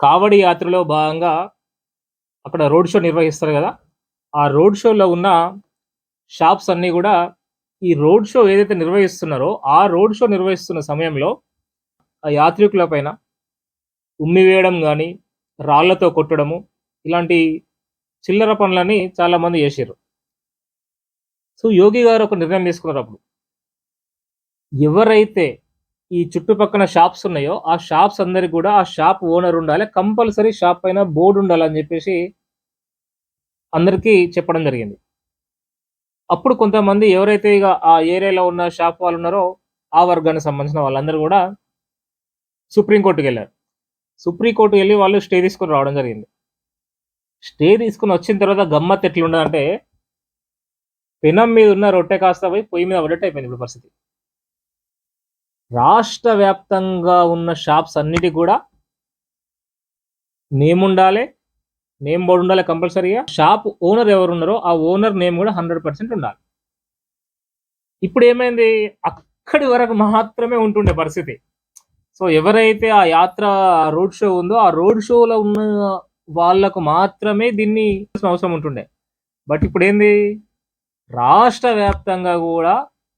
కావడి యాత్రలో భాగంగా అక్కడ రోడ్ షో నిర్వహిస్తారు కదా. ఆ రోడ్ షోలో ఉన్న షాప్స్ అన్నీ కూడా ఈ రోడ్ షో ఏదైతే నిర్వహిస్తున్నారో ఆ రోడ్ షో నిర్వహిస్తున్న సమయంలో ఆ యాత్రికుల పైన ఉమ్మి వేయడం కానీ రాళ్ళతో కొట్టడము ఇలాంటి చిల్లర పనులని చాలామంది చేసారు సో యోగి గారు ఒక నిర్ణయం తీసుకున్నారు అప్పుడు. ఎవరైతే ఈ చుట్టుపక్కల షాప్స్ ఉన్నాయో ఆ షాప్స్ అందరికి కూడా ఆ షాప్ ఓనర్ ఉండాలి కంపల్సరీ షాప్ పైన బోర్డు ఉండాలని చెప్పేసి అందరికీ చెప్పడం జరిగింది. అప్పుడు కొంతమంది ఎవరైతే ఇక ఆ ఏరియాలో ఉన్న షాప్ వాళ్ళు ఉన్నారో ఆ వర్గానికి సంబంధించిన వాళ్ళందరూ కూడా సుప్రీంకోర్టుకి వెళ్ళారు. సుప్రీంకోర్టుకి వెళ్ళి వాళ్ళు స్టే తీసుకొని రావడం జరిగింది. స్టే తీసుకుని వచ్చిన తర్వాత గమ్మత్ ఎట్లుండదంటే పెనం మీద ఉన్న రొట్టె కాస్త పోయి పొయ్యి మీద పడేట్టు అయిపోయింది ఇప్పుడు పరిస్థితి. రాష్ట్ర వ్యాప్తంగా ఉన్న షాప్స్ అన్నిటి కూడా నేమ్ ఉండాలి నేమ్ బోర్డు ఉండాలి కంపల్సరీగా. షాప్ ఓనర్ ఎవరు ఉన్నారో ఆ ఓనర్ నేమ్ కూడా హండ్రెడ్ పర్సెంట్ ఉండాలి. ఇప్పుడు ఏమైంది? అక్కడి వరకు మాత్రమే ఉంటుండే పరిస్థితి. సో ఎవరైతే ఆ యాత్ర రోడ్ షో ఉందో ఆ రోడ్ షోలో ఉన్న వాళ్ళకు మాత్రమే దీన్ని అవసరం ఉంటుండే. బట్ ఇప్పుడు ఏంది రాష్ట్ర వ్యాప్తంగా కూడా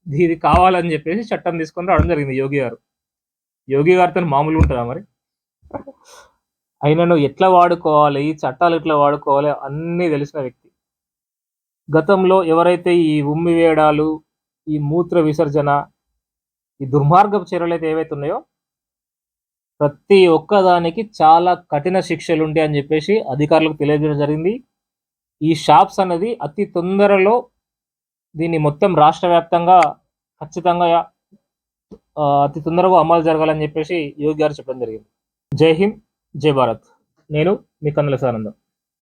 ఇది కావాలని చెప్పేసి చట్టం తీసుకొని రావడం జరిగింది యోగి గారు. యోగి గారితో మామూలు ఉంటుందా మరి? అయినను ఎట్లా వాడుకోవాలి ఈ చట్టాలు ఎట్లా వాడుకోవాలి అన్నీ తెలిసిన వ్యక్తి. గతంలో ఎవరైతే ఈ ఉమ్మి వేయడాలు ఈ మూత్ర విసర్జన ఈ దుర్మార్గపు చర్యలు అయితే ఏవైతే ఉన్నాయో ప్రతి ఒక్కదానికి చాలా కఠిన శిక్షలు ఉంటాయి అని చెప్పేసి అధికారులకు తెలియజేయడం జరిగింది. ఈ షాప్స్ అనేది అతి తొందరలో దీన్ని మొత్తం రాష్ట్ర వ్యాప్తంగా ఖచ్చితంగా ఆ, అతి తొందరగా అమలు జరగాలని చెప్పేసి యోగి గారు చెప్పడం జరిగింది. జై హింద్ జై భారత్. నేను మీ కన్నుల సానందం.